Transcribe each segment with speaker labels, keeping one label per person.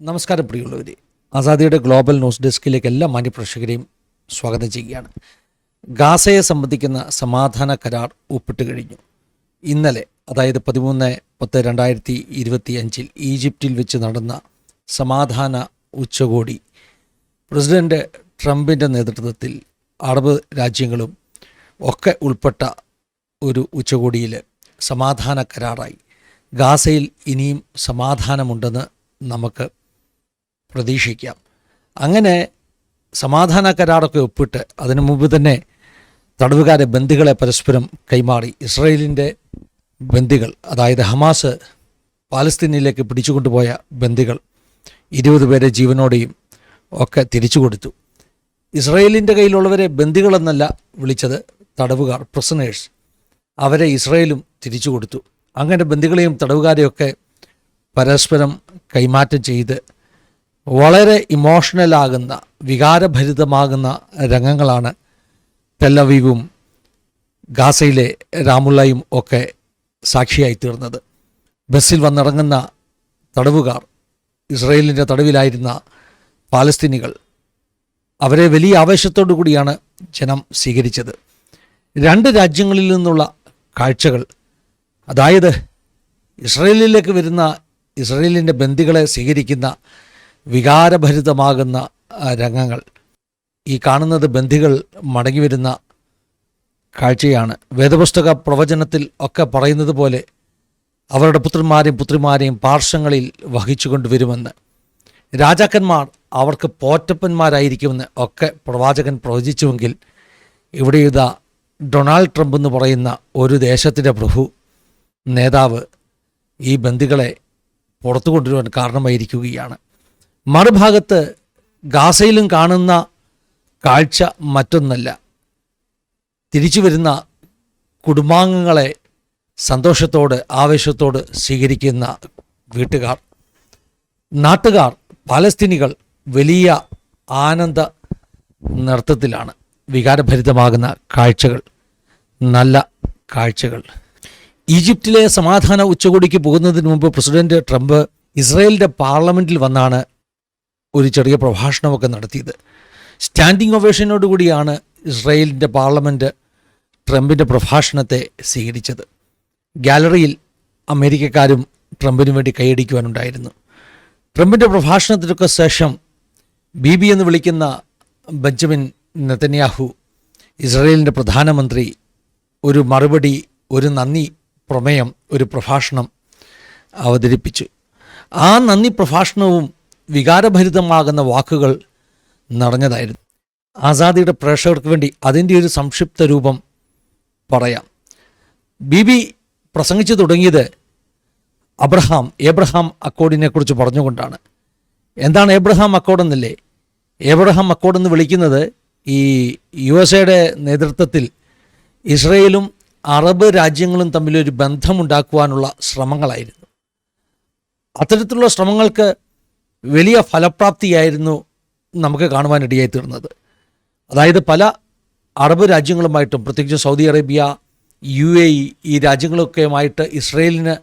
Speaker 1: നമസ്കാരം പ്രിയമുള്ളവർ ആസാദിയുടെ global news ഡെസ്കിലേക്ക് എല്ലാ മാന്യപ്രേക്ഷകരെയും സ്വാഗതം ചെയ്യുകയാണ്. ഗാസയെ സംബന്ധിക്കുന്ന സമാധാന കരാർ ഒപ്പിട്ട് കഴിഞ്ഞു. ഇന്നലെ അതായത് പതിമൂന്ന് പത്ത് രണ്ടായിരത്തി ഇരുപത്തി അഞ്ചിൽ ഈജിപ്തിൽ വെച്ച് നടന്ന സമാധാന ഉച്ചകോടി പ്രസിഡന്റ് ട്രംപിന്റെ നേതൃത്വത്തിൽ അറബ് രാജ്യങ്ങളും ഒക്കെ ഉൾപ്പെട്ട ഒരു ഉച്ചകോടിയിൽ സമാധാന കരാറായി. ഗാസയിൽ ഇനിയും സമാധാനമുണ്ടെന്ന് നമുക്ക് പ്രതീക്ഷിക്കാം. അങ്ങനെ സമാധാന കരാറൊക്കെ ഒപ്പിട്ട് അതിനു മുമ്പ് തന്നെ തടവുകാരെ ബന്ദികളെ പരസ്പരം കൈമാറി. ഇസ്രയേലിന്റെ ബന്ദികൾ അതായത് ഹമാസ് പാലസ്തീനിലേക്ക് പിടിച്ചുകൊണ്ടുപോയ ബന്ദികൾ ഇരുപത് പേരെ ജീവനോടെയും ഒക്കെ തിരിച്ചു കൊടുത്തു. ഇസ്രയേലിന്റെ കയ്യിലുള്ളവരെ ബന്ദികളെന്നല്ല വിളിച്ചത് തടവുകാർ പ്രസനേഴ്സ് അവരെ ഇസ്രയേലും തിരിച്ചു കൊടുത്തു. അങ്ങനെ ബന്ദികളെയും തടവുകാരെയൊക്കെ പരസ്പരം കൈമാറ്റം ചെയ്ത് വളരെ ഇമോഷണലാകുന്ന വികാരഭരിതമാകുന്ന രംഗങ്ങളാണ് തെല്ലവീവും ഗാസയിലെ രാമുള്ളയും ഒക്കെ സാക്ഷിയായി തീർന്നത് ബസ്സിൽ വന്നിറങ്ങുന്ന തടവുകാർ ഇസ്രയേലിന്റെ തടവിലായിരുന്ന പാലസ്തീനികൾ അവരെ വലിയ ആവേശത്തോടു കൂടിയാണ് ജനം സ്വീകരിച്ചത്. രണ്ട് രാജ്യങ്ങളിൽ നിന്നുള്ള കാഴ്ചകൾ അതായത് ഇസ്രയേലിലേക്ക് വരുന്ന ഇസ്രയേലിന്റെ ബന്ദികളെ സ്വീകരിക്കുന്ന വികാരഭരിതമാകുന്ന രംഗങ്ങൾ. ഈ കാണുന്നത് ബന്ധികൾ മടങ്ങി വരുന്ന കാഴ്ചയാണ്. വേദപുസ്തക പ്രവചനത്തിൽ ഒക്കെ പറയുന്നത് പോലെ അവരുടെ പുത്രന്മാരെയും പുത്രിമാരെയും പാർശ്വങ്ങളിൽ വഹിച്ചുകൊണ്ടുവരുമെന്ന് രാജാക്കന്മാർ അവർക്ക് പോറ്റപ്പന്മാരായിരിക്കുമെന്ന് ഒക്കെ പ്രവാചകൻ പ്രവചിച്ചുവെങ്കിൽ ഇവിടെ ഇതാ ഡൊണാൾഡ് ട്രംപ് എന്ന് പറയുന്ന ഒരു ദേശത്തിന്റെ പ്രഭു നേതാവ് ഈ ബന്ദികളെ പുറത്തു കൊണ്ടുവരുവാൻ കാരണമായിരിക്കുകയാണ്. മറുഭാഗത്ത് ഗാസയിലും കാണുന്ന കാഴ്ച മറ്റൊന്നല്ല. തിരിച്ചു വരുന്ന കുടുംബാംഗങ്ങളെ സന്തോഷത്തോട് ആവേശത്തോട് സ്വീകരിക്കുന്ന വീട്ടുകാർ. നാട്ടുകാർ പാലസ്തീനികൾ വലിയ ആനന്ദ നൃത്തത്തിലാണ്. വികാരഭരിതമാകുന്ന കാഴ്ചകൾ നല്ല കാഴ്ചകൾ. ഈജിപ്തിലെ സമാധാന ഉച്ചകോടിക്ക് പോകുന്നതിന് മുമ്പ് പ്രസിഡന്റ് ട്രംപ് ഇസ്രായേലിന്റെ പാർലമെന്റിൽ വന്നാണ് ഒരു ചെറിയ പ്രഭാഷണമൊക്കെ നടത്തിയത്. സ്റ്റാൻഡിംഗ് ഒവേഷനോടുകൂടിയാണ് ഇസ്രയേലിന്റെ പാർലമെന്റ് ട്രംപിന്റെ പ്രഭാഷണത്തെ സ്വീകരിച്ചത്. ഗാലറിയിൽ അമേരിക്കക്കാരും ട്രംപിന് വേണ്ടി കൈയടിക്കുവാനുണ്ടായിരുന്നു. ട്രംപിന്റെ പ്രഭാഷണത്തിനൊക്കെ ശേഷം ബി ബി എന്ന് വിളിക്കുന്ന ബെഞ്ചമിൻ നെതന്യാഹു ഇസ്രയേലിന്റെ പ്രധാനമന്ത്രി ഒരു മറുപടി ഒരു നന്ദി പ്രമേയം ഒരു പ്രഭാഷണം അവതരിപ്പിച്ചു. ആ നന്ദി പ്രഭാഷണവും വികാരഭരിതമാകുന്ന വാക്കുകൾ നിറഞ്ഞതായിരുന്നു ആസാദിയുടെ പ്രേക്ഷകർക്ക് വേണ്ടി അതിന്റെ ഒരു സംക്ഷിപ്ത രൂപം പറയാം. ബി ബി പ്രസംഗിച്ചു തുടങ്ങിയത് അബ്രഹാം ഏബ്രഹാം അക്കോഡിനെ കുറിച്ച് പറഞ്ഞുകൊണ്ടാണ്. എന്താണ് ഏബ്രഹാം അക്കോഡ് എന്നല്ലേ? ഏബ്രഹാം അക്കോഡ് എന്ന് വിളിക്കുന്നത് ഈ യു എസ് എയുടെ നേതൃത്വത്തിൽ ഇസ്രയേലും അറബ് രാജ്യങ്ങളും തമ്മിലൊരു ബന്ധമുണ്ടാക്കുവാനുള്ള ശ്രമങ്ങളായിരുന്നു. അത്തരത്തിലുള്ള ശ്രമങ്ങൾക്ക് വലിയ ഫലപ്രാപ്തിയായിരുന്നു നമുക്ക് കാണുവാനിടയായി തീർന്നത്. അതായത് പല അറബ് രാജ്യങ്ങളുമായിട്ടും പ്രത്യേകിച്ച് Saudi Arabia U A E ഈ രാജ്യങ്ങളൊക്കെയുമായിട്ട് ഇസ്രയേലിന്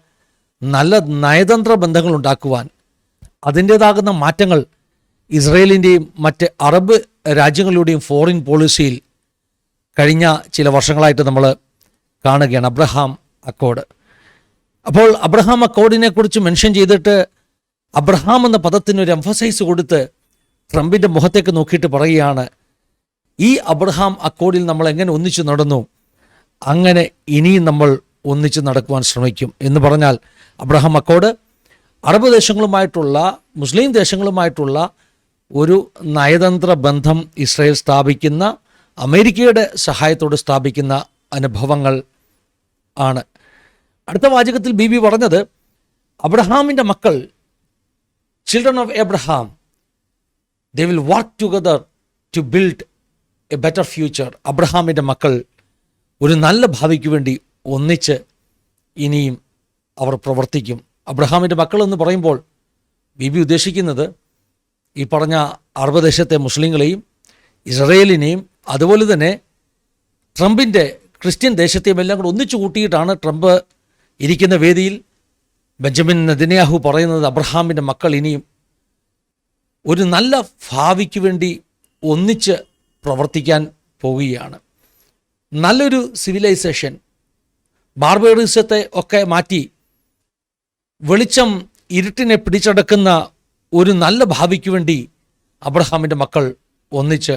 Speaker 1: നല്ല നയതന്ത്ര ബന്ധങ്ങൾ ഉണ്ടാക്കുവാൻ അതിന്റേതാകുന്ന മാറ്റങ്ങൾ ഇസ്രയേലിന്റെയും മറ്റ് അറബ് രാജ്യങ്ങളുടെയും ഫോറിൻ പോളിസിയിൽ കഴിഞ്ഞ ചില വർഷങ്ങളായിട്ട് നമ്മൾ കാണുകയാണ്. Abraham Accord. അപ്പോൾ അബ്രഹാം അക്കോഡിനെ കുറിച്ച് മെൻഷൻ ചെയ്തിട്ട് അബ്രഹാം എന്ന പദത്തിന് ഒരു എംഫസൈസ് കൊടുത്ത് ട്രംപിന്റെ മുഖത്തേക്ക് നോക്കിയിട്ട് പറയുകയാണ് ഈ അബ്രഹാം അക്കോഡിൽ നമ്മൾ എങ്ങനെ ഒന്നിച്ചു നടന്നു? അങ്ങനെ ഇനിയും നമ്മൾ ഒന്നിച്ച് നടക്കുവാൻ ശ്രമിക്കും. എന്ന് പറഞ്ഞാൽ അബ്രഹാം അക്കോഡ് അറബ് ദേശങ്ങളുമായിട്ടുള്ള മുസ്ലിം ദേശങ്ങളുമായിട്ടുള്ള ഒരു നയതന്ത്ര ബന്ധം ഇസ്രയേൽ സ്ഥാപിക്കുന്ന അമേരിക്കയുടെ സഹായത്തോട് സ്ഥാപിക്കുന്ന അനുഭവങ്ങൾ ആണ്. അടുത്ത വാചകത്തിൽ ബി ബി പറഞ്ഞത് അബ്രഹാമിന്റെ മക്കൾ children of Abraham they will work together to build a better future അബ്രഹാമിന്റെ മക്കൾ ഒരു നല്ല ഭാവിക്ക് വേണ്ടി ഒന്നിച്ച് ഇനിയും അവർ പ്രവർത്തിക്കും. അബ്രഹാമിന്റെ മക്കൾ എന്ന് പറയുമ്പോൾ ബി ബി ഉദ്ദേശിക്കുന്നത് ഈ പറഞ്ഞ അറബ് ദേശത്തെ മുസ്ലിങ്ങളെയും ഇസ്രയേലിനെയും അതുപോലെ തന്നെ ട്രംപിന്റെ ക്രിസ്ത്യൻ ദേശത്തെയും എല്ലാം കൂടെ ഒന്നിച്ചു കൂട്ടിയിട്ടാണ് ട്രംപ് ഇരിക്കുന്ന വേദിയിൽ ബെഞ്ചമിൻ നദിനയാഹു പറയുന്നത് അബ്രഹാമിന്റെ മക്കൾ ഇനിയും ഒരു നല്ല ഭാവിക്ക് വേണ്ടി ഒന്നിച്ച് പ്രവർത്തിക്കാൻ പോവുകയാണ്. നല്ലൊരു സിവിലൈസേഷൻ ബാർബേറിസത്തെ ഒക്കെ മാറ്റി വെളിച്ചം ഇരുട്ടിനെ പിടിച്ചടക്കുന്ന ഒരു നല്ല ഭാവിക്ക് വേണ്ടി അബ്രഹാമിന്റെ മക്കൾ ഒന്നിച്ച്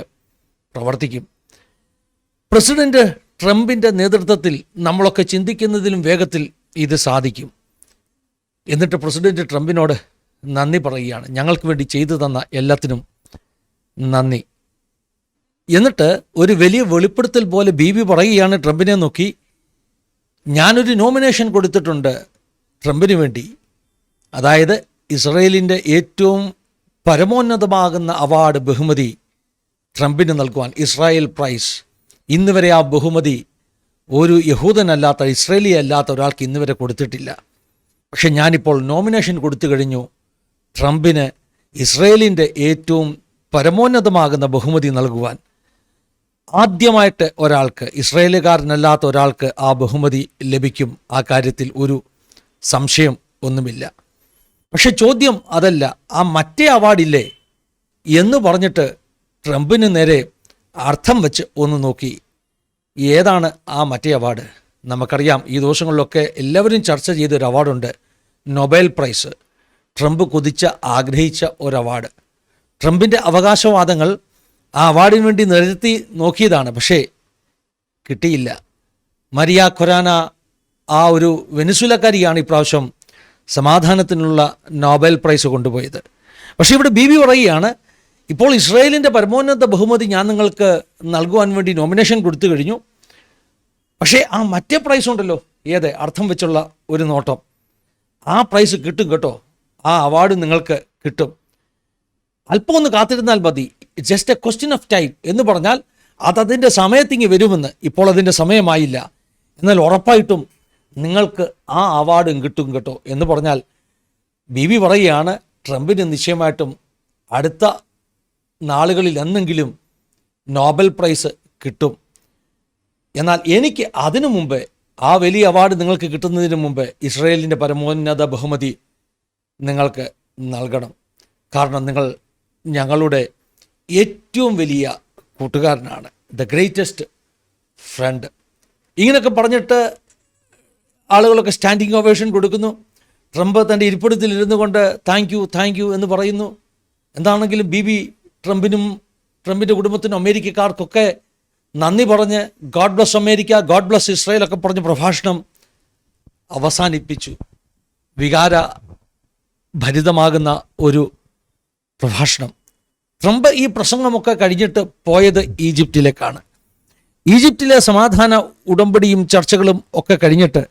Speaker 1: പ്രവർത്തിക്കും. പ്രസിഡന്റ് ട്രംപിന്റെ നേതൃത്വത്തിൽ നമ്മളൊക്കെ ചിന്തിക്കുന്നതിലും വേഗത്തിൽ ഇത് സാധിക്കും. എന്നിട്ട് പ്രസിഡന്റ് ട്രംപിനോട് നന്ദി പറയുകയാണ്. ഞങ്ങൾക്ക് വേണ്ടി ചെയ്തു തന്ന എല്ലാത്തിനും നന്ദി. എന്നിട്ട് ഒരു വലിയ വെളിപ്പെടുത്തൽ പോലെ ബി ബി പറയുകയാണ് ട്രംപിനെ നോക്കി. ഞാനൊരു നോമിനേഷൻ കൊടുത്തിട്ടുണ്ട് ട്രംപിന് വേണ്ടി. അതായത് ഇസ്രയേലിന്റെ ഏറ്റവും പരമോന്നതമാകുന്ന അവാർഡ് ബഹുമതി ട്രംപിന് നൽകുവാൻ ഇസ്രായേൽ പ്രൈസ്. ഇന്നുവരെ ആ ബഹുമതി ഒരു യഹൂദനല്ലാത്ത ഇസ്രയേലി അല്ലാത്ത ഒരാൾക്ക് ഇന്നുവരെ കൊടുത്തിട്ടില്ല. പക്ഷെ ഞാനിപ്പോൾ നോമിനേഷൻ കൊടുത്തു കഴിഞ്ഞു. ട്രംപിന് ഇസ്രയേലിന്റെ ഏറ്റവും പരമോന്നതമാകുന്ന ബഹുമതി നൽകുവാൻ. ആദ്യമായിട്ട് ഒരാൾക്ക് ഇസ്രയേലുകാരനല്ലാത്ത ഒരാൾക്ക് ആ ബഹുമതി ലഭിക്കും. ആ കാര്യത്തിൽ ഒരു സംശയം ഒന്നുമില്ല. പക്ഷെ ചോദ്യം അതല്ല ആ മറ്റേ അവാർഡില്ലേ എന്ന് പറഞ്ഞിട്ട് ട്രംപിന് നേരെ അർത്ഥം വെച്ച് ഒന്ന് നോക്കി. ഏതാണ് ആ മറ്റേ അവാർഡ്? നമുക്കറിയാം ഈ ദിവസങ്ങളിലൊക്കെ എല്ലാവരും ചർച്ച ചെയ്ത ഒരു അവാർഡുണ്ട്. Nobel prize. ട്രംപ് കൊതിച്ച ആഗ്രഹിച്ച ഒരു അവാർഡ്. ട്രംപിന്റെ അവകാശവാദങ്ങൾ ആ അവാർഡിന് വേണ്ടി നിരത്തി നോക്കിയതാണ്. പക്ഷേ കിട്ടിയില്ല. മരിയ ഖൊരാന ആ ഒരു വെനിസുലക്കാരിയാണ് ഇപ്രാവശ്യം സമാധാനത്തിനുള്ള നോബൽ പ്രൈസ് കൊണ്ടുപോയത്. പക്ഷേ ഇവിടെ ബി ബി പറയുകയാണ് ഇപ്പോൾ ഇസ്രായേലിന്റെ പരമോന്നത ബഹുമതി ഞാൻ നിങ്ങൾക്ക് നൽകുവാൻ വേണ്ടി നോമിനേഷൻ കൊടുത്തു കഴിഞ്ഞു. പക്ഷേ ആ മറ്റേ പ്രൈസ് ഉണ്ടല്ലോ. ഏത്? അർത്ഥം വെച്ചുള്ള ഒരു നോട്ടം. ആ പ്രൈസ് കിട്ടും കേട്ടോ. ആ അവാർഡ് നിങ്ങൾക്ക് കിട്ടും. അല്പം ഒന്ന് കാത്തിരുന്നാൽ മതി. Just a question of time എന്ന് പറഞ്ഞാൽ അത് അതിന്റെ സമയത്തിങ്ങി വരുമെന്ന് ഇപ്പോൾ അതിന്റെ സമയമായില്ല. എന്നാൽ ഉറപ്പായിട്ടും നിങ്ങൾക്ക് ആ അവാർഡും കിട്ടും കേട്ടോ എന്ന് പറഞ്ഞാൽ ബി വി പറയുകയാണ് ട്രംപിന് നിശ്ചയമായിട്ടും അടുത്ത നാളുകളിൽ എന്നെങ്കിലും നോബൽ പ്രൈസ് കിട്ടും. എന്നാൽ എനിക്ക് അതിനു മുമ്പ് ആ വലിയ അവാർഡ് നിങ്ങൾക്ക് കിട്ടുന്നതിന് മുമ്പ് ഇസ്രയേലിന്റെ പരമോന്നത ബഹുമതി നിങ്ങൾക്ക് നൽകണം. കാരണം നിങ്ങൾ ഞങ്ങളുടെ ഏറ്റവും വലിയ കൂട്ടുകാരനാണ്. ദ ഗ്രേറ്റസ്റ്റ് ഫ്രണ്ട് ഇങ്ങനെയൊക്കെ പറഞ്ഞിട്ട് ആളുകളൊക്കെ സ്റ്റാൻഡിങ് ഓവേഷൻ കൊടുക്കുന്നു. ട്രംപ് തന്റെ ഇരിപ്പിടത്തിൽ ഇരുന്നു കൊണ്ട് താങ്ക് യു താങ്ക് യു എന്ന് പറയുന്നു. എന്താണെങ്കിലും ബി ബി ട്രംപിനും ട്രംപിന്റെ കുടുംബത്തിനും അമേരിക്കക്കാർക്കൊക്കെ നന്ദി പറഞ്ഞ് God bless America God bless Israel ഒക്കെ പറഞ്ഞ് പ്രഭാഷണം അവസാനിപ്പിച്ചു. വികാര ഭരിതമാകുന്ന ഒരു പ്രഭാഷണം. ട്രംപ് ഈ പ്രസംഗമൊക്കെ കഴിഞ്ഞിട്ട് പോയത് ഈജിപ്തിലേക്കാണ്. ഈജിപ്തിലെ സമാധാന ഉടമ്പടിയും ചർച്ചകളും ഒക്കെ കഴിഞ്ഞിട്ട്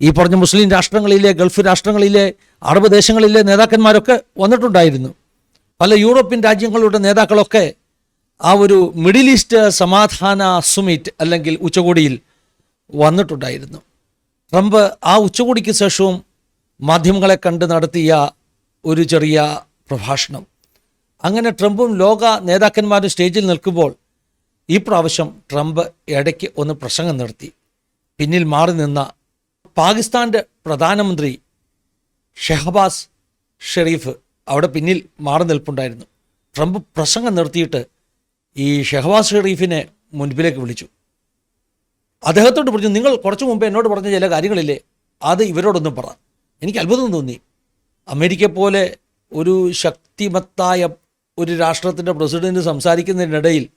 Speaker 1: ഈ പറഞ്ഞ മുസ്ലിം രാഷ്ട്രങ്ങളിലെ ഗൾഫ് രാഷ്ട്രങ്ങളിലെ അറബ് ദേശങ്ങളിലെ നേതാക്കന്മാരൊക്കെ വന്നിട്ടുണ്ടായിരുന്നു. പല യൂറോപ്യൻ രാജ്യങ്ങളുടെ നേതാക്കളൊക്കെ ആ ഒരു മിഡിൽ ഈസ്റ്റ് സമാധാന സുമിറ്റ് അല്ലെങ്കിൽ ഉച്ചകോടിയിൽ വന്നിട്ടുണ്ടായിരുന്നു. ട്രംപ് ആ ഉച്ചകോടിക്ക് ശേഷവും മാധ്യമങ്ങളെ കണ്ട് നടത്തിയ ഒരു ചെറിയ പ്രഭാഷണം. അങ്ങനെ ട്രംപും ലോക നേതാക്കന്മാരും സ്റ്റേജിൽ നിൽക്കുമ്പോൾ ഈ പ്രാവശ്യം ട്രംപ് ഇടയ്ക്ക് ഒന്ന് പ്രസംഗം നടത്തി. പിന്നിൽ മാറി നിന്ന പാകിസ്ഥാന്റെ പ്രധാനമന്ത്രി ഷെഹബാസ് ഷെറീഫ് അവിടെ പിന്നിൽ മാറി നിൽപ്പുണ്ടായിരുന്നു. ട്രംപ് പ്രസംഗം നിർത്തിയിട്ട് ഈ ഷെഹബാസ് ഷെറീഫിനെ മുൻപിലേക്ക് വിളിച്ചു. അദ്ദേഹത്തോട് പറഞ്ഞു നിങ്ങൾ കുറച്ചു മുമ്പ് എന്നോട് പറഞ്ഞ ചില കാര്യങ്ങളില്ലേ അത് ഇവരോടൊന്നും പറ. എനിക്ക് അത്ഭുതം തോന്നി. അമേരിക്ക പോലെ ഒരു ശക്തിമത്തായ ഒരു രാഷ്ട്രത്തിന്റെ പ്രസിഡന്റ് സംസാരിക്കുന്നതിനിടയിൽ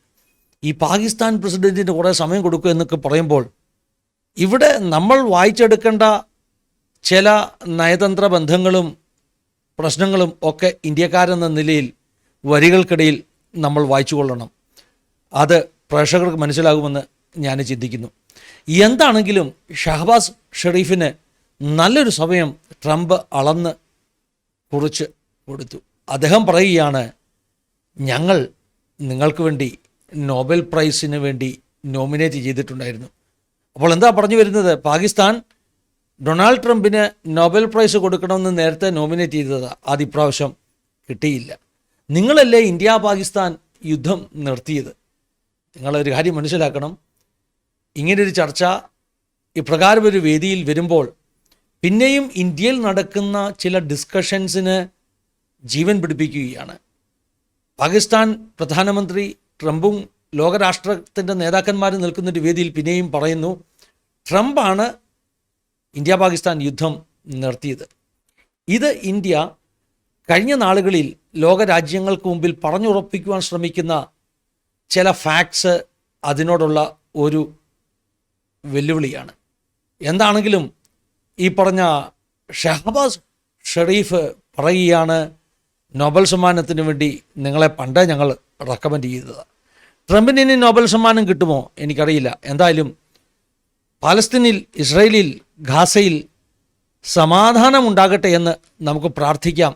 Speaker 1: ഈ പാകിസ്ഥാൻ പ്രസിഡന്റിന് കുറേ സമയം കൊടുക്കുക എന്നൊക്കെ പറയുമ്പോൾ ഇവിടെ നമ്മൾ വായിച്ചെടുക്കേണ്ട ചില നയതന്ത്ര ബന്ധങ്ങളും പ്രശ്നങ്ങളും ഒക്കെ ഇന്ത്യക്കാരെന്ന നിലയിൽ വരികൾക്കിടയിൽ നമ്മൾ വായിച്ചു കൊള്ളണം. അത് പ്രേക്ഷകർക്ക് മനസ്സിലാകുമെന്ന് ഞാൻ ചിന്തിക്കുന്നു. എന്താണെങ്കിലും ഷഹബാസ് ഷെറീഫിന് നല്ലൊരു സമയം ട്രംപ് അളന്ന് കുറിച്ച് കൊടുത്തു. അദ്ദേഹം പറയുകയാണ് ഞങ്ങൾ നിങ്ങൾക്ക് വേണ്ടി നോബൽ പ്രൈസിന് വേണ്ടി നോമിനേറ്റ് ചെയ്തിട്ടുണ്ടായിരുന്നു. അപ്പോൾ എന്താ പറഞ്ഞു വരുന്നത്? പാകിസ്ഥാൻ ഡൊണാൾഡ് ട്രംപിന് നോബൽ പ്രൈസ് കൊടുക്കണമെന്ന് നേരത്തെ നോമിനേറ്റ് ചെയ്തത്. അത് ഇപ്രാവശ്യം കിട്ടിയില്ല. നിങ്ങളല്ലേ ഇന്ത്യ പാകിസ്ഥാൻ യുദ്ധം നിർത്തിയത്? നിങ്ങളൊരു കാര്യം മനസ്സിലാക്കണം. ഇങ്ങനൊരു ചർച്ച ഇപ്രകാരം ഒരു വേദിയിൽ വരുമ്പോൾ പിന്നെയും ഇന്ത്യയിൽ നടക്കുന്ന ചില ഡിസ്കഷൻസിന് ജീവൻ പിടിപ്പിക്കുകയാണ്. പാകിസ്ഥാൻ പ്രധാനമന്ത്രി ട്രംപും ലോകരാഷ്ട്രത്തിന്റെ നേതാക്കന്മാരും നിൽക്കുന്നൊരു വേദിയിൽ പിന്നെയും പറയുന്നു ട്രംപാണ് ഇന്ത്യ പാകിസ്ഥാൻ യുദ്ധം നിർത്തിയത്. ഇത് ഇന്ത്യ കഴിഞ്ഞ നാളുകളിൽ ലോകരാജ്യങ്ങൾക്ക് മുമ്പിൽ പറഞ്ഞുറപ്പിക്കുവാൻ ശ്രമിക്കുന്ന ചില ഫാക്ട്സ് അതിനോടുള്ള ഒരു വെല്ലുവിളിയാണ്. എന്താണെങ്കിലും ഈ പറഞ്ഞ ഷഹബാസ് ഷെറീഫ് പറയുകയാണ് നോബൽ സമ്മാനത്തിന് വേണ്ടി നിങ്ങളെ പണ്ടേ ഞങ്ങൾ റെക്കമെൻഡ് ചെയ്തത്. ട്രംപിന് ഇനി നോബൽ സമ്മാനം കിട്ടുമോ? എനിക്കറിയില്ല. എന്തായാലും പാലസ്തീനിൽ ഇസ്രയേലിൽ ഖാസയിൽ സമാധാനം ഉണ്ടാകട്ടെ എന്ന് നമുക്ക് പ്രാർത്ഥിക്കാം.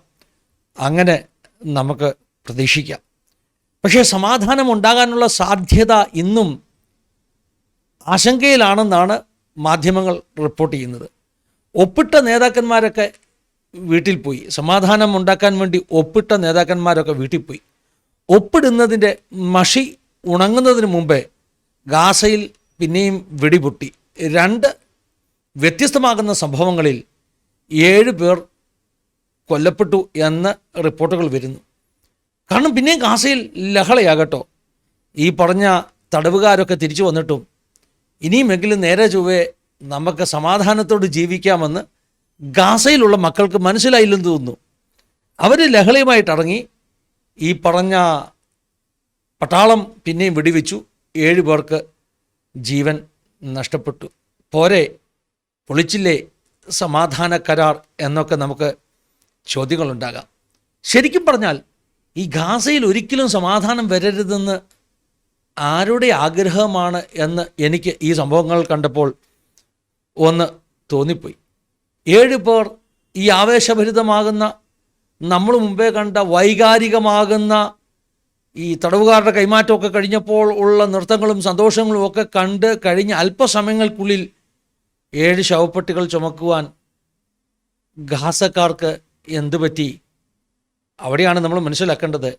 Speaker 1: അങ്ങനെ നമുക്ക് പ്രതീക്ഷിക്കാം. പക്ഷേ സമാധാനം ഉണ്ടാകാനുള്ള സാധ്യത ഇന്നും ആശങ്കയിലാണെന്നാണ് മാധ്യമങ്ങൾ റിപ്പോർട്ട് ചെയ്യുന്നത്. ഒപ്പിട്ട നേതാക്കന്മാരൊക്കെ വീട്ടിൽ പോയി. സമാധാനം ഉണ്ടാക്കാൻ വേണ്ടി ഒപ്പിട്ട നേതാക്കന്മാരൊക്കെ വീട്ടിൽ പോയി. ഒപ്പിടുന്നതിന്റെ മഷി ഉണങ്ങുന്നതിന് മുമ്പേ ഗാസയിൽ പിന്നെയും വെടിപൊട്ടി. രണ്ട് വ്യത്യസ്തമാകുന്ന സംഭവങ്ങളിൽ ഏഴ് പേർ കൊല്ലപ്പെട്ടു എന്ന് റിപ്പോർട്ടുകൾ വരുന്നു. കാരണം പിന്നെയും ഗാസയിൽ ലഹളയാകട്ടോ. ഈ പറഞ്ഞ തടവുകാരൊക്കെ തിരിച്ചു വന്നിട്ടും ഇനിയുമെങ്കിലും നേരെ ചൊവ്വേ നമുക്ക് സമാധാനത്തോട് ജീവിക്കാമെന്ന് ഗാസയിലുള്ള മക്കൾക്ക് മനസ്സിലായില്ലെന്ന് തോന്നുന്നു. അവർ ലഹളയുമായിട്ടിറങ്ങി ഈ പറഞ്ഞ പട്ടാളം പിന്നെയും വെടിവെച്ചു. ഏഴ് പേർക്ക് ജീവൻ നഷ്ടപ്പെട്ടു. പോരെ പൊളിച്ചില്ലേ സമാധാന കരാർ എന്നൊക്കെ നമുക്ക് ചോദ്യങ്ങളുണ്ടാകാം. ശരിക്കും പറഞ്ഞാൽ ഈ ഗാസയിൽ ഒരിക്കലും സമാധാനം വരരുതെന്ന് ആരുടെ ആഗ്രഹമാണ് എന്ന് എനിക്ക് ഈ സംഭവങ്ങൾ കണ്ടപ്പോൾ ഒന്ന് തോന്നിപ്പോയി. ഏഴ് പേർ ഈ ആവേശഭരിതമാകുന്ന നമ്മൾ മുമ്പേ കണ്ട വൈകാരികമാകുന്ന ഈ തടവുകാരുടെ കൈമാറ്റമൊക്കെ കഴിഞ്ഞപ്പോൾ ഉള്ള നൃത്തങ്ങളും സന്തോഷങ്ങളും ഒക്കെ കണ്ട് കഴിഞ്ഞ അല്പസമയങ്ങൾക്കുള്ളിൽ ഏഴ് ശവപ്പെട്ടികൾ ചുമക്കുവാൻ ഗാസക്കാർക്ക് എന്ത് പറ്റി അവിടെയാണ് നമ്മൾ മനസ്സിലാക്കേണ്ടത്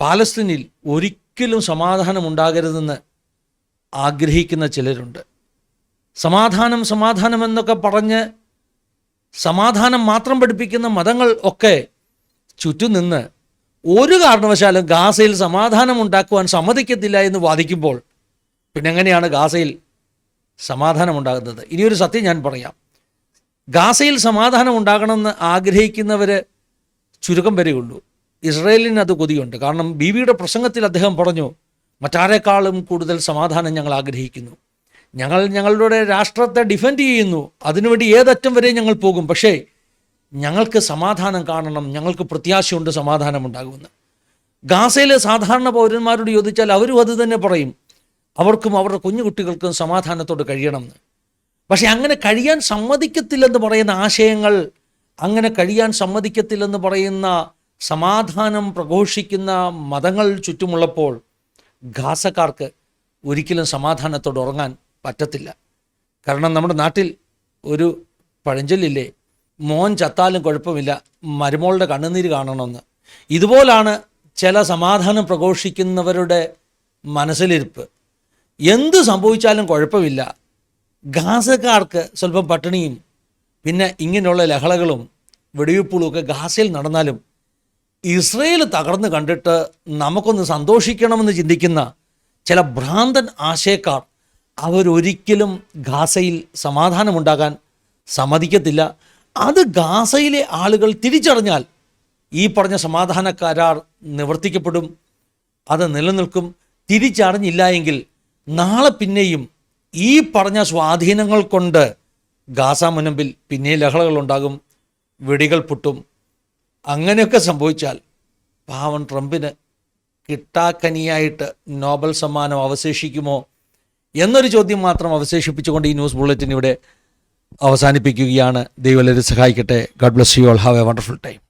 Speaker 1: പാലസ്തീനിൽ ഒരിക്കലും സമാധാനം ഉണ്ടാകരുതെന്ന് ആഗ്രഹിക്കുന്ന ചിലരുണ്ട്. സമാധാനം സമാധാനം എന്നൊക്കെ പറഞ്ഞ് സമാധാനം മാത്രം പഠിപ്പിക്കുന്ന മതങ്ങൾ ഒക്കെ ചുറ്റും നിന്ന് ഒരു കാരണവശാലും ഗാസയിൽ സമാധാനം ഉണ്ടാക്കുവാൻ സമ്മതിക്കത്തില്ല എന്ന് വാദിക്കുമ്പോൾ പിന്നെ എങ്ങനെയാണ് ഗാസയിൽ സമാധാനം ഉണ്ടാകുന്നത് ഇനിയൊരു സത്യം ഞാൻ പറയാം. ഗാസയിൽ സമാധാനം ഉണ്ടാകണമെന്ന് ആഗ്രഹിക്കുന്നവർ ചുരുക്കം വരെയുള്ളൂ ഇസ്രയേലിന് അത് കൊതിയുണ്ട്. കാരണം ബീവിയുടെ പ്രസംഗത്തിൽ അദ്ദേഹം പറഞ്ഞു മറ്റാരെക്കാളും കൂടുതൽ സമാധാനം ഞങ്ങൾ ആഗ്രഹിക്കുന്നു. ഞങ്ങൾ ഞങ്ങളുടെ രാഷ്ട്രത്തെ ഡിഫെൻഡ് ചെയ്യുന്നു. അതിനുവേണ്ടി ഏതറ്റം വരെ ഞങ്ങൾ പോകും. പക്ഷേ ഞങ്ങൾക്ക് സമാധാനം കാണണം. ഞങ്ങൾക്ക് പ്രത്യാശയുണ്ട് സമാധാനം ഉണ്ടാകുമെന്ന്. ഗാസയിലെ സാധാരണ പൗരന്മാരോട് ചോദിച്ചാൽ അവരും അത് തന്നെ പറയും. അവർക്കും അവരുടെ കുഞ്ഞുകുട്ടികൾക്കും സമാധാനത്തോട് കഴിയണമെന്ന്. പക്ഷേ അങ്ങനെ കഴിയാൻ സമ്മതിക്കത്തില്ലെന്ന് പറയുന്ന ആശയങ്ങൾ അങ്ങനെ കഴിയാൻ സമ്മതിക്കത്തില്ലെന്ന് പറയുന്ന സമാധാനം പ്രഘോഷിക്കുന്ന മതങ്ങൾ ചുറ്റുമുള്ളപ്പോൾ ഗാസക്കാർക്ക് ഒരിക്കലും സമാധാനത്തോട് ഉറങ്ങാൻ പറ്റത്തില്ല. കാരണം നമ്മുടെ നാട്ടിൽ ഒരു പഴഞ്ചൊല്ലില്ലേ മോൻ ചത്താലും കുഴപ്പമില്ല മരുമോളുടെ കണ്ണുനീര് കാണണമെന്ന്. ഇതുപോലാണ് ചില സമാധാനം പ്രഘോഷിക്കുന്നവരുടെ മനസ്സിലിരിപ്പ്. എന്ത് സംഭവിച്ചാലും കുഴപ്പമില്ല. ഗാസക്കാർക്ക് സ്വല്പം പട്ടിണിയും പിന്നെ ഇങ്ങനെയുള്ള ലഹളകളും വെടിവെപ്പുകളും ഒക്കെ ഗാസയിൽ നടന്നാലും ഇസ്രയേൽ തകർന്ന് കണ്ടിട്ട് നമുക്കൊന്ന് സന്തോഷിക്കണമെന്ന് ചിന്തിക്കുന്ന ചില ഭ്രാന്തൻ ആശയക്കാർ അവരൊരിക്കലും ഗാസയിൽ സമാധാനമുണ്ടാകാൻ സമ്മതിക്കത്തില്ല. അത് ഗാസയിലെ ആളുകൾ തിരിച്ചറിഞ്ഞാൽ ഈ പറഞ്ഞ സമാധാന കരാർ നിവർത്തിക്കപ്പെടും അത് നിലനിൽക്കും. തിരിച്ചറിഞ്ഞില്ല എങ്കിൽ നാളെ പിന്നെയും ഈ പറഞ്ഞ സ്വാധീനങ്ങൾ കൊണ്ട് ഗാസ മുനമ്പിൽ പിന്നെ ലഹളകളുണ്ടാകും വെടികൾ പൊട്ടും. അങ്ങനെയൊക്കെ സംഭവിച്ചാൽ പാവൻ ട്രംപിന് കിട്ടാക്കനിയായിട്ട് നോബൽ സമ്മാനം അവശേഷിക്കുമോ എന്നൊരു ചോദ്യം മാത്രം അവശേഷിപ്പിച്ചുകൊണ്ട് ഈ ന്യൂസ് ബുള്ളറ്റിൻ ഇവിടെ അവസാനിപ്പിക്കുകയാണ്. ദൈവം എല്ലാവരും സഹായിക്കട്ടെ. God bless you all have a wonderful time